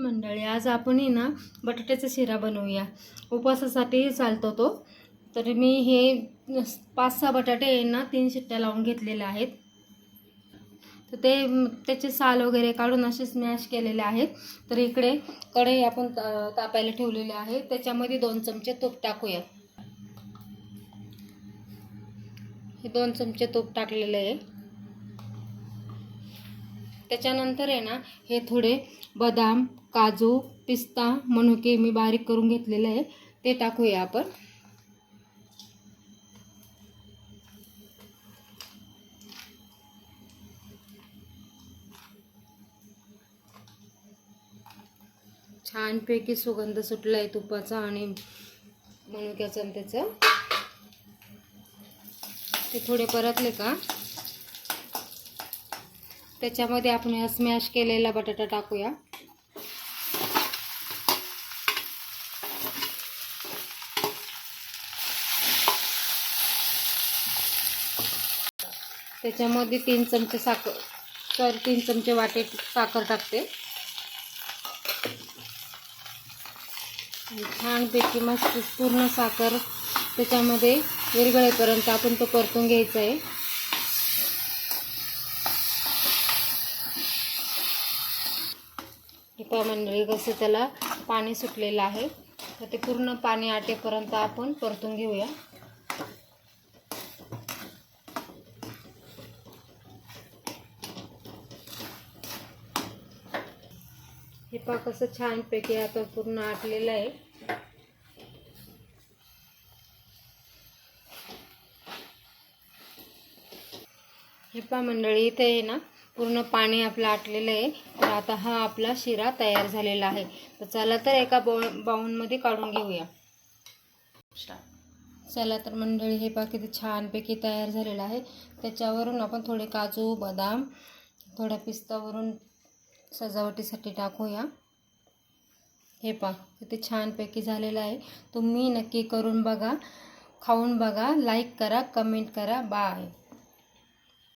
मंडळी आज आपणही ना बटाट्याचा शिरा बनवूया. उपवासासाठी चालतो तो. तर मी हे पाच सहा बटाटे ना तीन शिट्ट्या लावून घेतलेल्या आहेत. तर ते त्याचे साल वगैरे काढून असे स्मॅश केलेले आहेत. तर इकडे कढई आपण तापायला ठेवलेली आहे. त्याच्यामध्ये दोन चमचे तूप टाकूया. हे दोन चमचे तूप टाकलेले आहे. त्याच्यानंतर आहे ना हे थोडे बदाम काजू पिस्ता मनुके मी बारीक करून घेतलेले आहे. ते टाकूया आपण. छानपैकी सुगंध सुटला आहे तुपाचा आणि मनुक्याचा आणि त्याचं. ते थोडे परतले का? त्याच्यामध्ये आपण हा स्मॅश केलेला बटाटा टाकूया. त्याच्यामध्ये तीन चमचे साखर तर तीन चमचे वाटे साखर टाकते. छानपैकी मस्त पूर्ण साखर त्याच्यामध्ये विरघळेपर्यंत आपण तो परतून घ्यायचा आहे. हे पहा मंडळी कसं त्याला पाणी सुटलेलं आहे तर ते पूर्ण पाणी आटेपर्यंत आपण परतून घेऊया. हे पहा कसं छानपैकी आता पूर्ण आटलेलं आहे. हे पहा मंडळी इथे आहे ना पूर्ण पाणी आपलं आटलेलं आहे. तर आता हा आपला शिरा तयार झालेला आहे. तर चला तर एका बो बाऊनमध्ये काढून घेऊया. चला तर मंडळी हे पहा किती छानपैकी तयार झालेलं आहे. त्याच्यावरून आपण थोडे काजू बदाम थोड्या पिस्तावरून सजावटीसाठी टाकूया. हे पहा किती छानपैकी झालेलं आहे. तुम्ही नक्की करून बघा खाऊन बघा लाईक करा कमेंट करा. बाय